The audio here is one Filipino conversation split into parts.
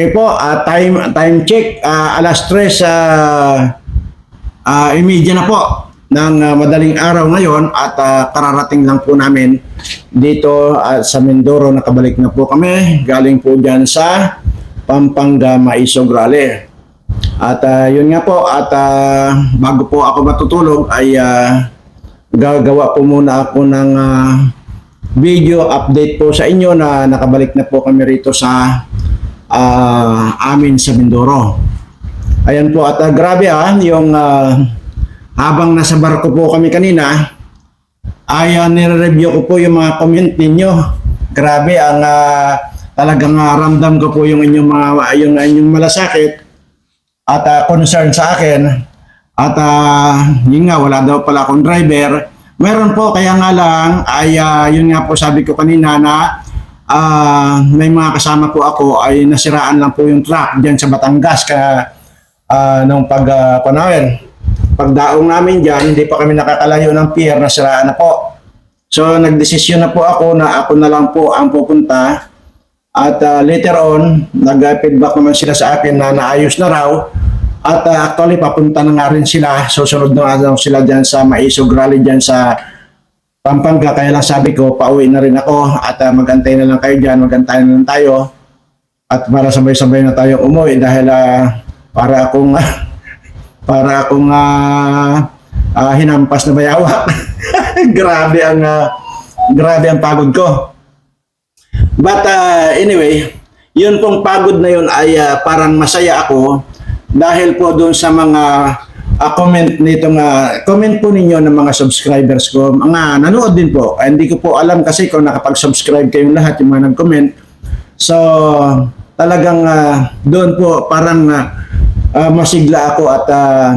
Okay po, ah, time time check ah, alas 3 sa uh, imedya na po ng ah, madaling araw ngayon at ah, kararating lang po namin dito ah, sa Mindoro nakabalik na po kami galing po diyan sa Pampanga Maisog. At ah, yun nga po at ah, bago po ako matutulog ay ah, gagawa po muna ako ng ah, video update po sa inyo na nakabalik na po kami rito sa ah, amin sa Mindoro. Ayan po at ah, grabe ah yung ah, habang nasa barko po kami kanina ay uh, nire-review ko po yung mga comment ninyo. Grabe ang ah, talagang ah, ramdam ko po yung inyong mga yung inyong malasakit at ah, concern sa akin. At ah, yun nga wala daw pala akong driver. Meron po kaya nga lang ay ah, yun nga po sabi ko kanina na ah, may mga kasama po ako ay nasiraan lang po yung truck diyan sa Batangas. Kaya ah, nung pag uh, panawin pagdaong namin diyan hindi pa kami nakakalayo ng pier nasiraan na po. So nagdesisyon na po ako na ako na lang po ang pupunta. At ah, later on nag-feedback naman sila sa akin na naayos na raw. At ah, actually papunta na nga rin sila. Susunod na nga sila diyan sa Maisog Rally diyan sa Pampanga kaya lang sabi ko pauwi na rin ako at ah, magantay na lang kayo diyan magantay na lang tayo at para sabay-sabay na tayo umuwi dahil ah, para akong para akong ah, ah, hinampas na bayawak. grabe ang ah, grabe ang pagod ko. But ah, anyway, yun pong pagod na yun ay ah, parang masaya ako dahil po doon sa mga ah, comment nito nga comment po ninyo ng mga subscribers ko. Mga nanood din po. Ah, hindi ko po alam kasi kung nakapag-subscribe kayong lahat yung mga nag-comment. So talagang ah, doon po parang ah, ah, masigla ako at ah,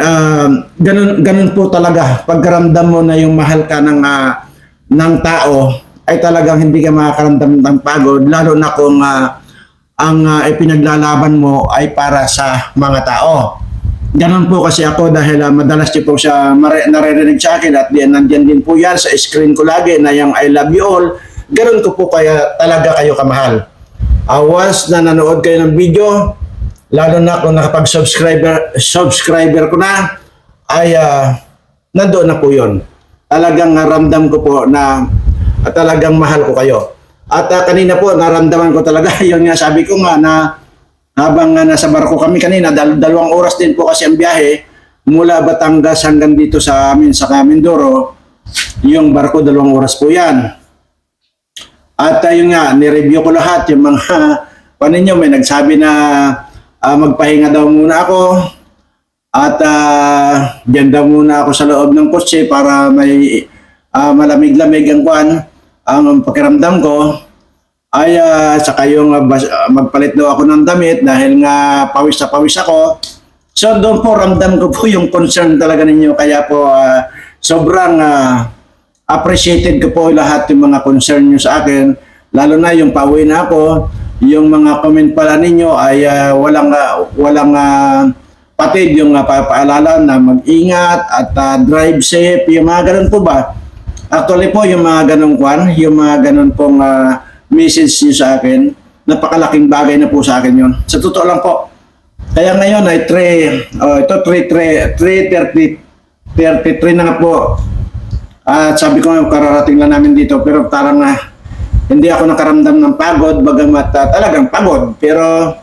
ah, ganun ganun po talaga. Pagkaramdam mo na yung mahal ka ng ah, ng tao ay talagang hindi ka makakaramdam ng pagod. Lalo na kung ah, ang ah, ipinaglalaban mo ay para sa mga tao. Ganun po kasi ako dahil ah, madalas niyo po siya mare- naririnig sa akin at diyan nandiyan din po yan sa screen ko lagi na yung I love you all. Ganun ko po kaya talaga kayo kamahal. Uh, once na nanood kayo ng video, lalo na kung nakapag-subscriber subscriber ko na, ay uh, nandoon na po yun. Talagang naramdam ko po na at talagang mahal ko kayo. At uh, kanina po, naramdaman ko talaga, yun nga sabi ko nga na habang uh, nasa barko kami kanina, dal- dalawang oras din po kasi ang biyahe, mula Batangas hanggang dito sa amin sa Camindoro, yung barko dalawang oras po yan. At uh, yun nga, nireview ko lahat yung mga, nyo, may nagsabi na ah, magpahinga daw muna ako. At uh, dyan daw muna ako sa loob ng kotse para may ah, malamig-lamig ang kwan. Ang pakiramdam ko ay ah, saka yung ah, bas- ah, magpalit daw ako ng damit dahil nga pawis na pawis ako. So doon po ramdam ko po yung concern talaga ninyo kaya po ah, sobrang ah, appreciated ko po lahat yung mga concern nyo sa akin. Lalo na yung pauwi na ako, yung mga comment pala ninyo ay ah, walang ah, walang ah, patid yung uh, paalala na mag-ingat at ah, drive safe, yung mga ganun po ba? Actually po, yung mga ganun kwan, yung mga ganun pong ah, message nyo sa akin, napakalaking bagay na po sa akin yun. Sa totoo lang po. Kaya ngayon ay 3, oh, ito 3, 3, 3, 30, 33 na nga po. At sabi ko kararating lang namin dito, pero parang na hindi ako nakaramdam ng pagod, bagamat ah, talagang pagod. Pero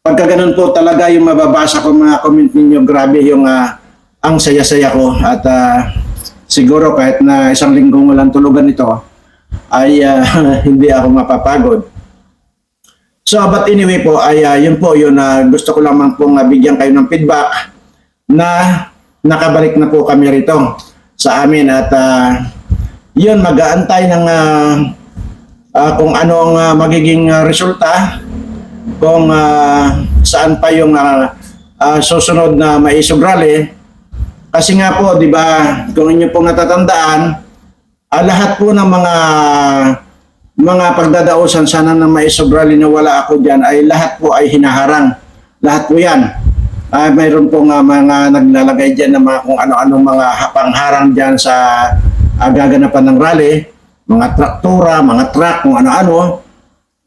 pagka ganun po talaga yung mababasa ko mga comment ninyo, grabe yung ah, ang saya-saya ko. At ah, siguro kahit na isang linggong walang tulugan ito, ay ah, hindi ako mapapagod. So, but anyway po, ay ah, yun po, yun na gusto ko lamang pong bigyan kayo ng feedback na nakabalik na po kami rito sa amin at ah, yun, mag-aantay ng ah, ah, kung ano ang ah, magiging ah, resulta, kung ah, saan pa yung ah, ah, susunod na maisog rally. Kasi nga po, di ba, kung inyo pong natatandaan, ah, lahat po ng mga mga pagdadausan sana ng maisog rally na wala ako dyan ay lahat po ay hinaharang. Lahat po yan. Ah, mayroon po nga mga naglalagay dyan ng mga kung ano-ano mga pangharang dyan sa ah, gaganapan ng rally, mga traktura, mga truck, kung ano-ano.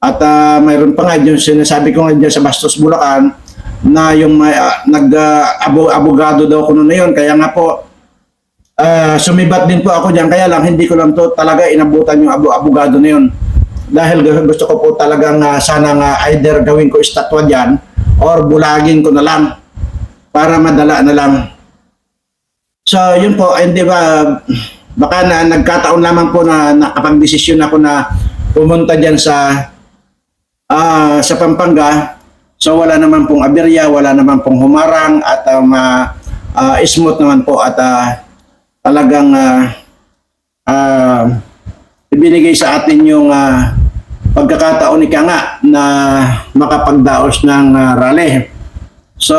At ah, mayroon pa nga yung sinasabi ko nga dyan sa Bastos, Bulacan, na yung may, ah, nag ah, abo, abogado daw ko noon na yun. Kaya nga po, ah, sumibat din po ako dyan. Kaya lang, hindi ko lang to talaga inabutan yung abo, abogado na yun. Dahil gu- gusto ko po talagang ah, sana nga either gawin ko estatwa dyan or bulagin ko na lang para madala na lang. So, yun po, hindi ba, baka na nagkataon lamang po na nakapag-desisyon ako na pumunta dyan sa ah sa Pampanga. So, wala naman pong aberya, wala naman pong humarang at ah, ma, ah, smooth naman po at ah, talagang ah, ah, ibinigay sa atin yung ah, pagkakataon ni nga na makapagdaos ng ah, rally. So,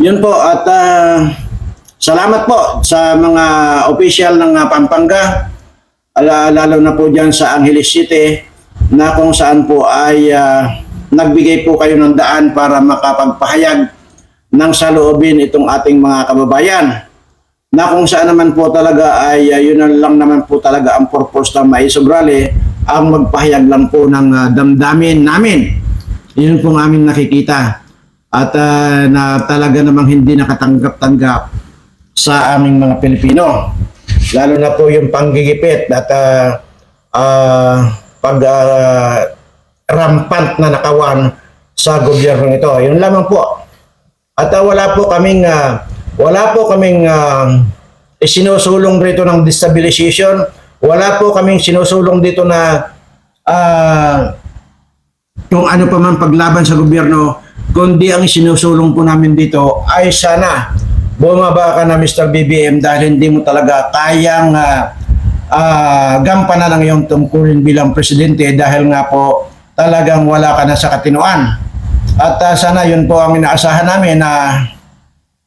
yun po at ah, salamat po sa mga official ng ah, Pampanga lalo na po dyan sa Angeles City na kung saan po ay ah, nagbigay po kayo ng daan para makapagpahayag ng saloobin itong ating mga kababayan na kung saan naman po talaga ay ah, yun lang naman po talaga ang purpose ng Maisog Rally ang magpahayag lang po ng ah, damdamin namin. Yun po ang aming nakikita. At ah, na talaga namang hindi nakatanggap-tanggap sa aming mga Pilipino. Lalo na po yung panggigipit at ah, ah, pag ah, rampant na nakawan sa gobyerno ito. Yun lamang po at ah, wala po kaming ah, wala po kaming ah, isinusulong dito ng destabilization. Wala po kaming sinusulong dito na ah, kung ano pa man paglaban sa gobyerno, kundi ang sinusulong po namin dito ay sana bumaba ka na Mr. BBM dahil hindi mo talaga kayang ah, ah, gampanan ang iyong tungkulin bilang presidente dahil nga po talagang wala ka na sa katinuan. At ah, sana yun po ang inaasahan namin na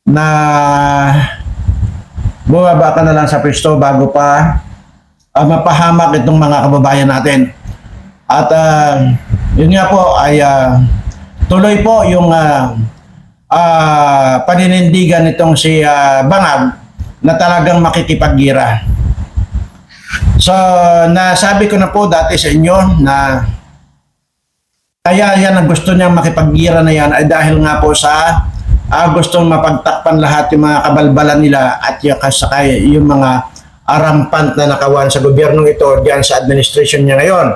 na bumaba ka na lang sa pwesto bago pa ah, mapahamak itong mga kababayan natin. At ah, yun nga po ay ah, tuloy po yung ah, ah, paninindigan nitong si ah, Bangag na talagang makikipaggira. So, nasabi ko na po dati sa inyo na kaya yan ang gusto niyang makipaggira na yan ay dahil nga po sa ah, gustong mapagtakpan lahat yung mga kabalbalan nila at yung, kasakay, yung mga arampant na nakawan sa gobyernong ito diyan sa administration niya ngayon.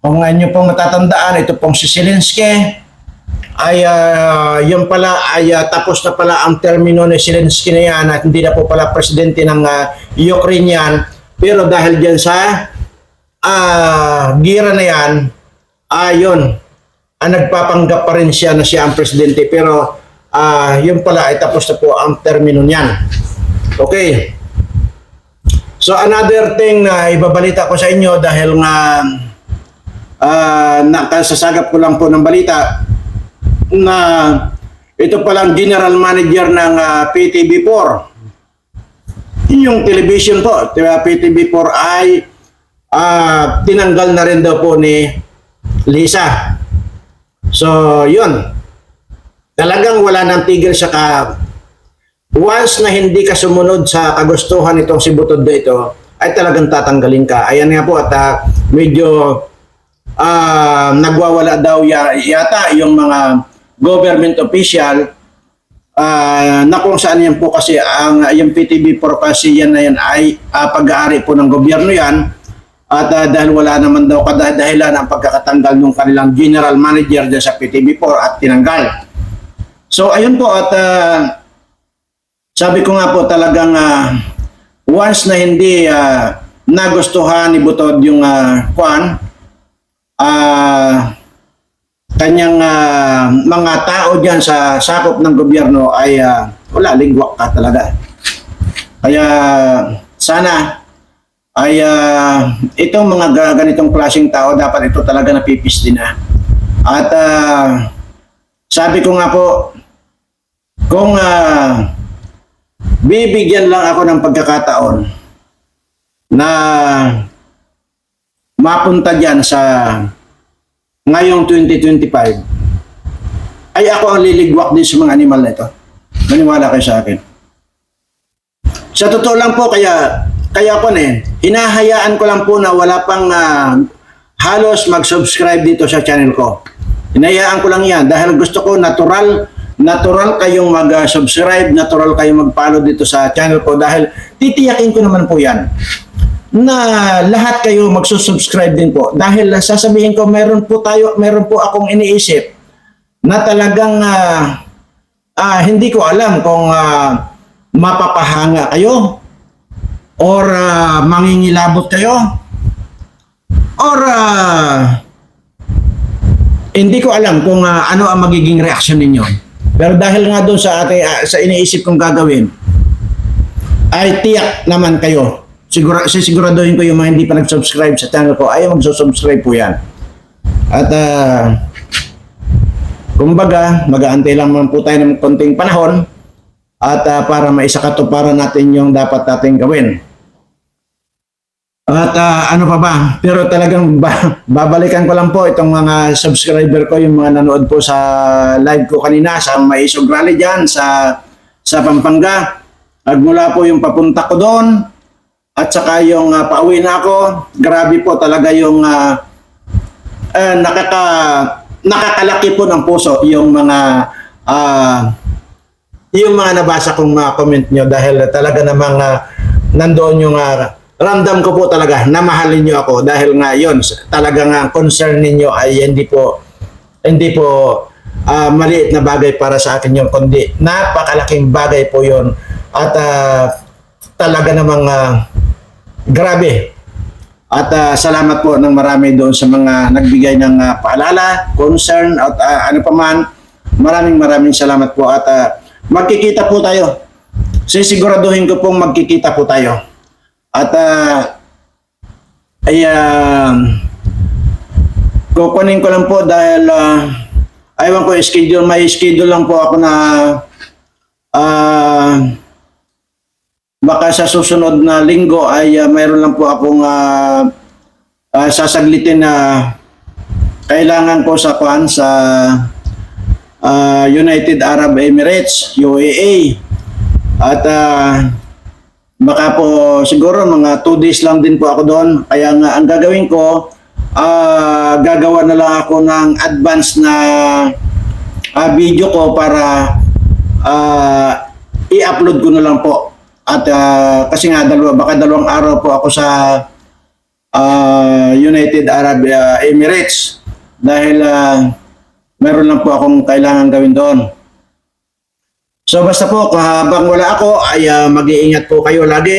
Kung nga inyo pong matatandaan, ito pong si Zelensky ay ah, yun pala ay ah, tapos na pala ang termino ni Zelensky na yan at hindi na po pala presidente ng ah, Ukraine yan. Pero dahil dyan sa ah, gira na yan, ayun, ah, nagpapanggap pa rin siya na siya ang presidente pero ah yun pala ay tapos na po ang termino niyan. Okay. So another thing na ibabalita ko sa inyo dahil nga ah nakasasagap ko lang po ng balita na ito palang general manager ng ah, PTV4 yung television po, diba, PTV4 ay ah, tinanggal na rin daw po ni Lisa. So, yun. Talagang wala nang tigil sa ka... Once na hindi ka sumunod sa kagustuhan itong si Butod na ito, ay talagang tatanggalin ka. Ayan nga po at ah, medyo ah, nagwawala daw ya, yata yung mga government official Ah, na kung saan yan po kasi ang yung PTB for kasi yan na yan ay ah, pag-aari po ng gobyerno yan at ah, dahil wala naman daw kadadahilan ang pagkakatanggal ng kanilang general manager dyan sa PTB4 at tinanggal. So ayun po at ah, sabi ko nga po talagang ah, once na hindi ah, nagustuhan ni Butod yung uh, kwan ah kanyang ah, mga tao diyan sa sakop ng gobyerno ay ah, wala ligwak ka talaga. Kaya sana ay ah, itong mga ga- ganitong klaseng tao dapat ito talaga napipisti na. At ah, sabi ko nga po kung ah, bibigyan lang ako ng pagkakataon na mapunta diyan sa ngayong 2025 ay ako ang liligwak din sa mga animal na ito. Maniwala kayo sa akin. Sa totoo lang po, kaya, kaya ko na hinahayaan ko lang po na wala pang ah, halos mag-subscribe dito sa channel ko. Hinayaan ko lang yan dahil gusto ko natural, natural kayong mag-subscribe, natural kayong mag-follow dito sa channel ko dahil titiyakin ko naman po yan na lahat kayo magsusubscribe din po dahil sasabihin ko meron po tayo meron po akong iniisip na talagang ah, ah, hindi ko alam kung ah, mapapahanga kayo or ah, mangingilabot kayo or ah, hindi ko alam kung ah, ano ang magiging reaksyon ninyo. Pero dahil nga doon sa ating ah, sa iniisip kong gagawin ay tiyak naman kayo. Siguro sisiguraduhin ko yung mga hindi pa nag-subscribe sa channel ko ay magsusubscribe po yan. At ah, kumbaga, mag-aantay lang man po tayo ng konting panahon at ah, para maisakatuparan natin yung dapat natin gawin. At ah, ano pa ba? Pero talagang ba- babalikan ko lang po itong mga subscriber ko, yung mga nanood po sa live ko kanina sa Maisog Rally dyan, sa, sa Pampanga. Nagmula po yung papunta ko doon at saka yung ah, pauwi na ako. Grabe po talaga yung ah, eh, nakaka, nakakalaki po ng puso yung mga ah, yung mga nabasa kong mga comment nyo dahil talaga namang ah, nandoon yung ah, ramdam ko po talaga na mahalin nyo ako dahil nga yun talaga nga concern ninyo ay hindi po hindi po ah, maliit na bagay para sa akin yun kundi napakalaking bagay po yun at ah, talaga namang ah, grabe at ah, salamat po ng marami doon sa mga nagbigay ng ah, paalala, concern at ah, ano pa man. Maraming maraming salamat po at ah, magkikita po tayo. Sisiguraduhin ko pong magkikita po tayo. At uh, ay ah, kukunin ko lang po dahil uh, aywan ko schedule, may schedule lang po ako na ah baka sa susunod na linggo ay ah, mayroon lang po akong ah, ah, sasaglitin na kailangan ko sa kwan sa ah, United Arab Emirates, UAE. At ah, baka po siguro mga 2 days lang din po ako doon. Kaya nga ang gagawin ko, ah, gagawa na lang ako ng advance na ah, video ko para ah, i-upload ko na lang po. At ah, kasi nga dalawa, baka dalawang araw po ako sa ah, United Arab ah, Emirates dahil ah, meron lang po akong kailangan gawin doon. So basta po habang wala ako ay ah, mag-iingat po kayo lagi.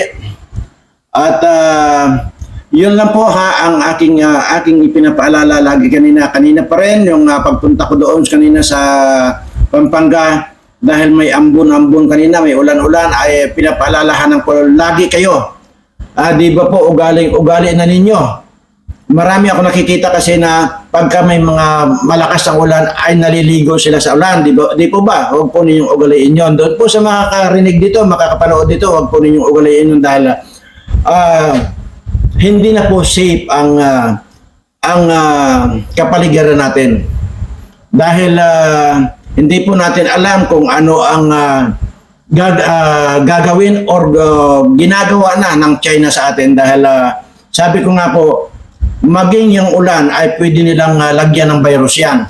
At ah, yun lang po ha ang aking ah, aking ipinapaalala lagi kanina kanina pa rin yung ah, pagpunta ko doon kanina sa Pampanga dahil may ambon-ambon kanina, may ulan-ulan ay pinapaalalahanan ko lagi kayo. Ah, di ba po ugaling ugali na ninyo? Marami ako nakikita kasi na pagka may mga malakas ang ulan ay naliligo sila sa ulan, di ba? Di po ba? Huwag po ninyong ugaliin 'yon. Doon po sa makakarinig dito, makakapanood dito, huwag po ninyong ugaliin 'yon dahil ah hindi na po safe ang ah, ang ah, kapaligiran natin. Dahil ah, hindi po natin alam kung ano ang ah, gag- ah, gagawin or ah, ginagawa na ng China sa atin dahil ah, sabi ko nga po maging yung ulan ay pwede nilang ah, lagyan ng virus yan.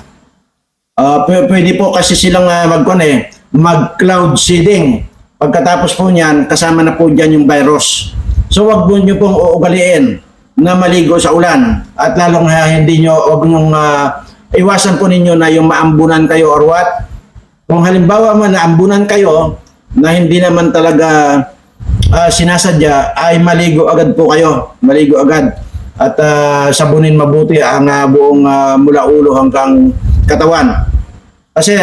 Ah, p- pwede po kasi silang uh, mag, eh, mag cloud seeding. Pagkatapos po niyan, kasama na po dyan yung virus. So wag po nyo pong uugaliin na maligo sa ulan. At lalong uh, hindi nyo, wag nyong ah, iwasan po ninyo na yung maambunan kayo or what. Kung halimbawa man naambunan kayo na hindi naman talaga ah, sinasadya ay maligo agad po kayo. Maligo agad. At ah, sabunin mabuti ang ah, buong ah, mula ulo hanggang katawan. Kasi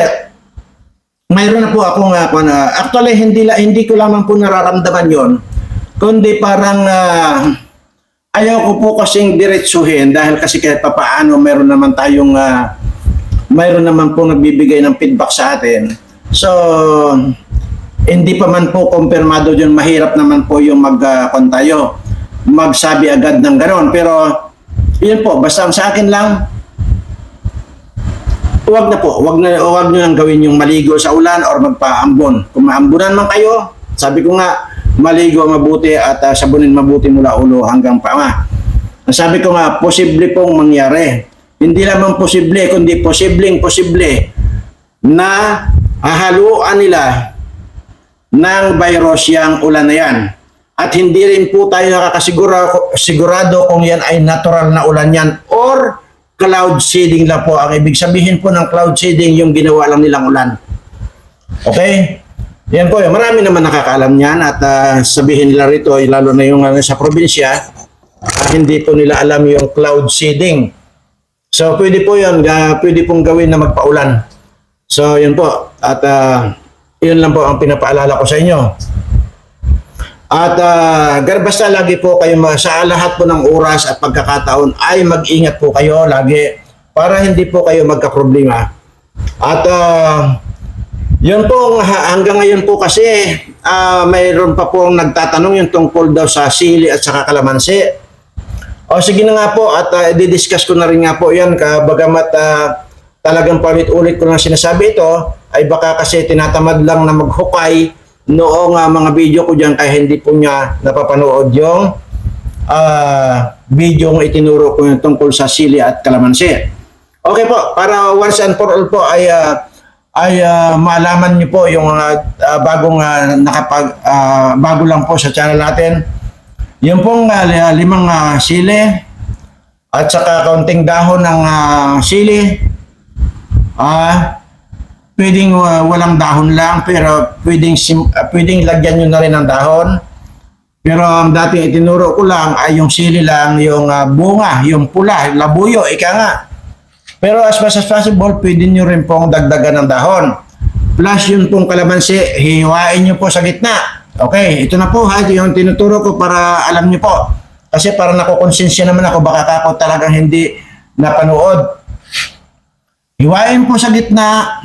mayroon na po akong uh, actually hindi la, hindi ko lamang po nararamdaman 'yon. Kundi parang ah, ayaw ko po kasing diretsuhin dahil kasi kahit papaano meron naman tayong ah, mayroon naman po nagbibigay ng feedback sa atin. So, hindi pa man po kumpirmado yun, mahirap naman po yung mag uh, tayo, magsabi agad ng gano'n. Pero, yun po, basta sa akin lang, huwag na po, huwag na huwag niyo nang gawin yung maligo sa ulan or magpaambon. Kung maambunan man kayo, sabi ko nga, maligo mabuti at uh, sabunin mabuti mula ulo hanggang paa. Sabi ko nga, posible pong mangyari. Hindi lamang posible, kundi posibleng posible na hahaluan nila ng virus yung ulan na yan. At hindi rin po tayo nakakasigurado sigurado kung yan ay natural na ulan yan or cloud seeding lang po. Ang ibig sabihin po ng cloud seeding yung ginawa lang nilang ulan. Okay? Yan po, marami naman nakakaalam niyan at ah, sabihin nila rito, lalo na yung ano, sa probinsya, ah, hindi po nila alam yung cloud seeding. So, pwede po yun, ah, pwede pong gawin na magpaulan. So, yun po. At ah, yun lang po ang pinapaalala ko sa inyo. At uh, basta lagi po kayo sa lahat po ng oras at pagkakataon ay mag-ingat po kayo lagi para hindi po kayo magka-problema. At uh, yun po ha- hanggang ngayon po kasi ah, mayroon pa pong nagtatanong yung tungkol daw sa sili at saka kalamansi. O sige na nga po at uh, di-discuss ko na rin nga po yan kabagamat ah, talagang paulit-ulit ko na sinasabi ito ay baka kasi tinatamad lang na maghukay noong ah, mga video ko dyan kaya hindi po niya napapanood yung ah, video ng itinuro ko yung tungkol sa sili at kalamansi. Okay po, para once and for all po ay ah, ay ah, malaman niyo po yung ah, bagong ah, nakapag ah, bago lang po sa channel natin. Yung pong li- limang ah, sili at saka kaunting dahon ng ah, sili. Ah, pwedeng ah, walang dahon lang pero pwedeng sim- ah, pwedeng lagyan niyo na rin ng dahon. Pero ang dating itinuro ko lang ay yung sili lang, yung ah, bunga, yung pula, yung labuyo, ika nga. Pero as much as possible, pwede nyo rin pong dagdagan ng dahon. Plus yun pong kalamansi, hiwain nyo po sa gitna. Okay, ito na po ha, yung tinuturo ko para alam nyo po. Kasi para nakukonsensya naman ako, baka ako talagang hindi napanood. Hiwain po sa gitna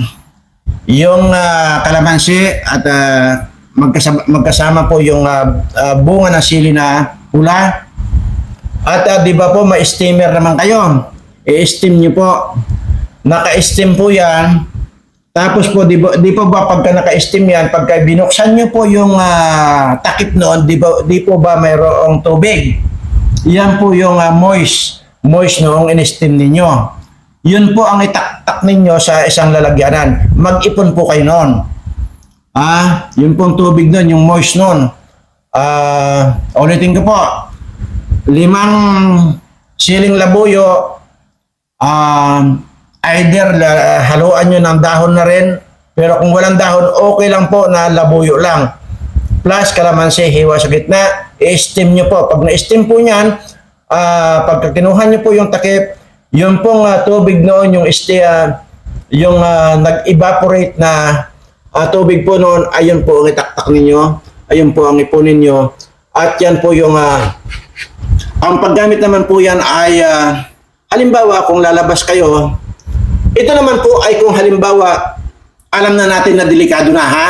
yung ah, kalamansi at ah, magkasama, magkasama po yung ah, ah, bunga ng sili na pula. At ah, di ba po, may steamer naman kayo. I-steam nyo po. Naka-steam po yan. Tapos po, di, ba, di po ba pagka naka-steam yan, pagka binuksan nyo po yung ah, takip noon, di, ba, di po ba mayroong tubig? Yan po yung ah, moist. Moist noong in-steam ninyo. Yun po ang itaktak ninyo sa isang lalagyanan. Mag-ipon po kayo noon. Ah, yun pong tubig doon, yung moist noon. Ah, ulitin ko po. Limang siling labuyo, um, either la, haluan nyo ng dahon na rin, pero kung walang dahon, okay lang po na labuyo lang. Plus, kalamansi, hiwa sa gitna, i-steam nyo po. Pag na-steam po niyan, ah pagka kinuha nyo po yung takip, yung pong ah, tubig noon, yung este, ah, yung ah, nag-evaporate na ah, tubig po noon, ayun po ang itaktak ninyo, ayun po ang ipunin nyo, at yan po yung ah, ang paggamit naman po yan ay ah, halimbawa kung lalabas kayo, ito naman po ay kung halimbawa alam na natin na delikado na ha.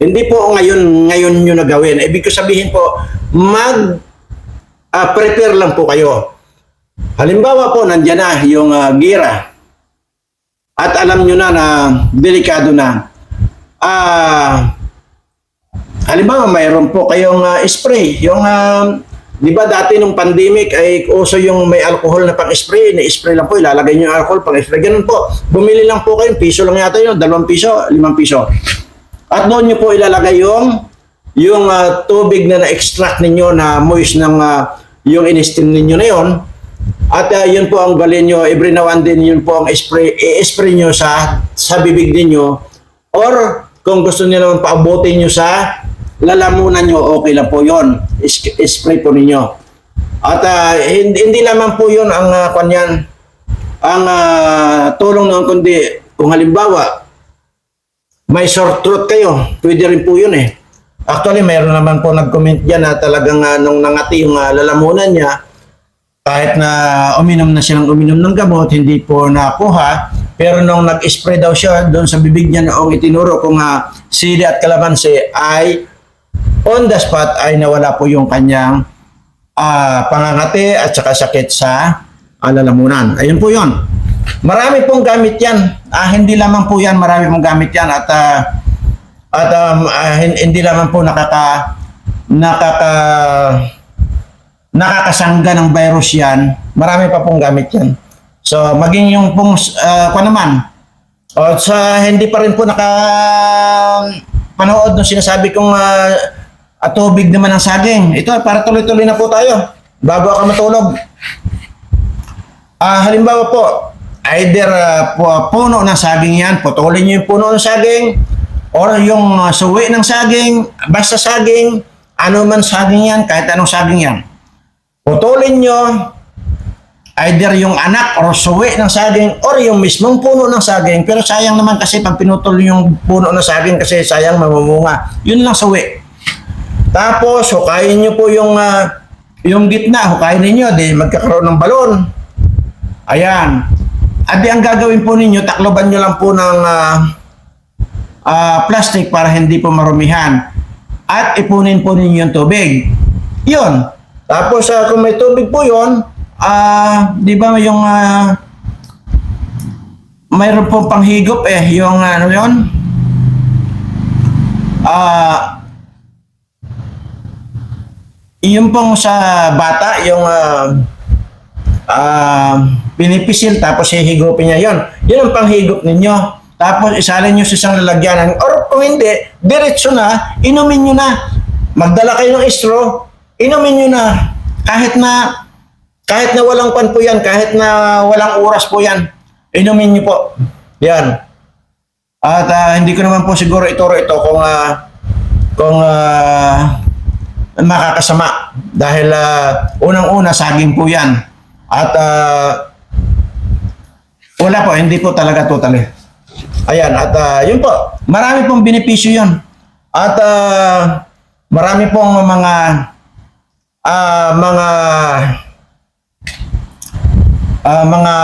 Hindi po ngayon ngayon niyo na gawin. Ibig ko sabihin po mag ah, prepare lang po kayo. Halimbawa po nandiyan na yung ah, gira. At alam niyo na na delikado na. Ah halimbawa mayroon po kayong ah, spray, yung ah, 'di ba dati nung pandemic ay uso yung may alcohol na pang-spray, ni-spray lang po, ilalagay niyo yung alcohol pang-spray. Ganun po. Bumili lang po kayo, piso lang yata yun, dalawang piso, limang piso. At doon niyo po ilalagay yung yung ah, tubig na na-extract ninyo na moist ng ah, yung in-steam ninyo na yon. At ah, yun po ang galin nyo, every now and then yun po ang spray, i-spray nyo sa, sa bibig ninyo. Or kung gusto niyo naman paabutin nyo sa lalamunan nyo, okay lang po yun. Spray po ninyo. At ah, hindi, hindi lamang po yun ang uh, kanyan, ang ah, tulong noon, kundi kung halimbawa, may sore throat kayo, pwede rin po yun eh. Actually, mayroon naman po nag-comment dyan na talagang ah, nung nangati yung ah, lalamunan niya, kahit na uminom na siya ng uminom ng gamot, hindi po nakuha. Pero nung nag-spray daw siya doon sa bibig niya noong itinuro kung uh, sili at kalamansi ay on the spot ay nawala po yung kanyang ah, pangangati at saka sakit sa ah, lalamunan. Ayun po yun. Marami pong gamit yan. Ah, hindi lamang po yan, marami pong gamit yan at ah, at um, hin- hindi lamang po nakaka nakaka nakakasangga ng virus yan, marami pa pong gamit yan. So, maging yung pong, uh, kung naman, o sa hindi pa rin po naka panood ng sinasabi kong ah, at naman ng saging. Ito, para tuloy-tuloy na po tayo bago ako matulog. Ah, halimbawa po, either pu- puno ng saging yan, putulin niyo yung puno ng saging, or yung ah, suwi ng saging, basta saging, ano man saging yan, kahit anong saging yan. Putulin nyo, either yung anak or suwi ng saging or yung mismong puno ng saging. Pero sayang naman kasi pag pinutol yung puno ng saging kasi sayang mamumunga. Yun lang suwi. Tapos, hukayin nyo po yung, ah, yung gitna. Hukayin ninyo, di magkakaroon ng balon. Ayan. At ang gagawin po ninyo, takloban nyo lang po ng ah, ah, plastic para hindi po marumihan. At ipunin po ninyo yung tubig. Yun. Tapos ah, kung may tubig po yun, ah, di ba yung ah, mayroon pong panghigop eh, yung ano yun? Ah, yung pong sa bata, yung ah, ah, pinipisil tapos hihigupin niya yon. Yun ang panghigop ninyo. Tapos isalin nyo sa isang lalagyanan. Or kung hindi, diretso na, inumin nyo na. Magdala kayo ng straw, inumin nyo na. Kahit na, kahit na walang pan po yan, kahit na walang oras po yan, inumin nyo po. Yan. At ah, hindi ko naman po siguro ituro ito kung ah, kung ah, makakasama dahil ah, unang-una saging po yan. At ah, wala po, hindi po talaga totally. Ayan, at ah, yun po, marami pong benepisyo yun. At ah, marami pong mga ah, mga ah, mga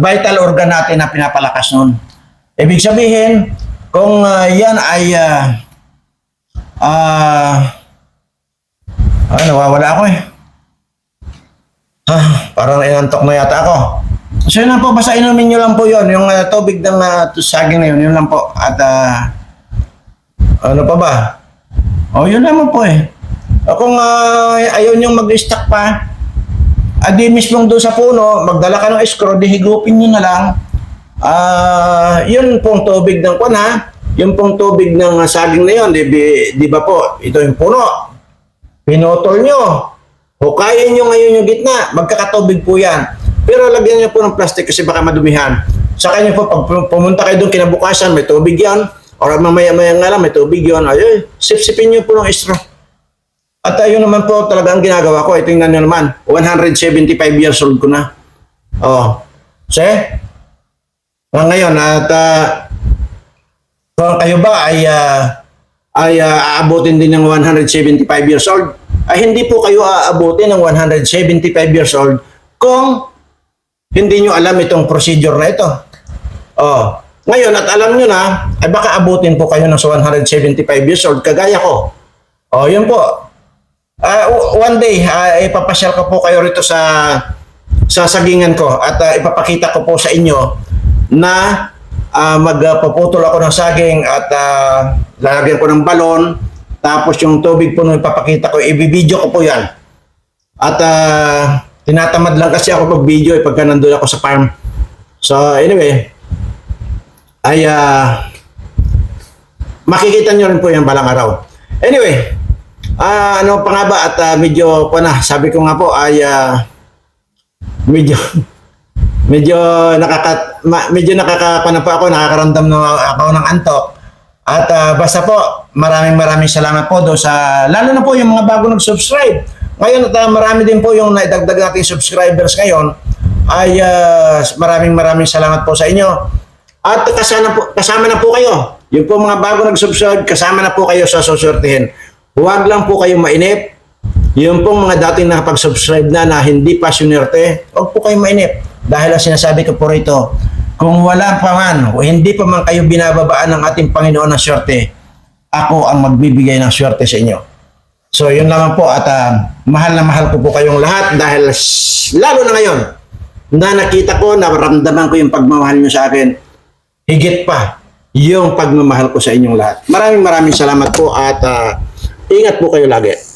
vital organ natin na pinapalakas nun. Ibig sabihin, kung ah, yan ay ah, ah, ah, nawawala ako eh. Ah, parang inantok na yata ako. So yun lang po, basta inumin nyo lang po yun, yung ah, tubig ng uh, saging na yun, yun lang po. At ah, ano pa ba? O yun naman po eh. O, kung ah, ayaw nyo mag-stock pa, adi mismong doon sa puno, magdala ka ng screw, di higupin nyo na lang. Ah, yun pong tubig ng kwan ha. Yung pong tubig ng ah, saging na yun, di, di, ba po? Ito yung puno. Pinutol nyo. Hukayin nyo ngayon yung gitna. Magkakatubig po yan. Pero lagyan nyo po ng plastic kasi baka madumihan. Sa kanya po, pag pu- pumunta kayo doon kinabukasan, may tubig yan. Or mamaya-maya nga lang, may tubig yun. Ay, sip-sipin nyo po ng straw. At ayun naman po talaga ang ginagawa ko. Eh, tingnan nyo naman. 175 years old ko na. Oh. Se? Ah, ngayon, at ah, kung kayo ba ay ah, ay ah, aabutin din ng 175 years old, ay hindi po kayo aabutin ng 175 years old kung hindi nyo alam itong procedure na ito. Oh. Ngayon, at alam nyo na, ay baka abutin po kayo ng 175 years old, kagaya ko. Oh, yun po. W- one day, ah, ipapasyal ko po kayo rito sa sa sagingan ko at ah, ipapakita ko po sa inyo na ah, magpuputol ako ng saging at ah, lalagyan ko ng balon tapos yung tubig po nung ipapakita ko, ibibideo ko po yan. At ah, tinatamad lang kasi ako mag-video eh, pagka nandun ako sa farm. So anyway, ay ah, makikita nyo rin po yan balang araw. Anyway, ah ano pa nga ba at ah, medyo pa na, sabi ko nga po ay ah, medyo medyo nakaka ma, medyo nakakapana po ako, nakakaramdam na ako ng antok. At ah, basta po, maraming maraming salamat po do sa lalo na po yung mga bago nag-subscribe. Ngayon at ah, marami din po yung naidagdag nating subscribers ngayon ay ah, maraming maraming salamat po sa inyo. At kasama po, kasama na po kayo. Yung po mga bago nag-subscribe, kasama na po kayo sa susurtihin. Huwag lang po kayong mainip. Yung pong mga dating nakapag-subscribe na na hindi pa sunerte, huwag po kayong mainip. Dahil ang sinasabi ko po rito, kung wala pa man o hindi pa man kayo binababaan ng ating Panginoon ng swerte, ako ang magbibigay ng swerte sa inyo. So yun naman po at ah, mahal na mahal ko po kayong lahat dahil lalo na ngayon na nakita ko, naramdaman ko yung pagmamahal nyo sa akin higit pa yung pagmamahal ko sa inyong lahat. Maraming maraming salamat po at ah, ingat po kayo lagi.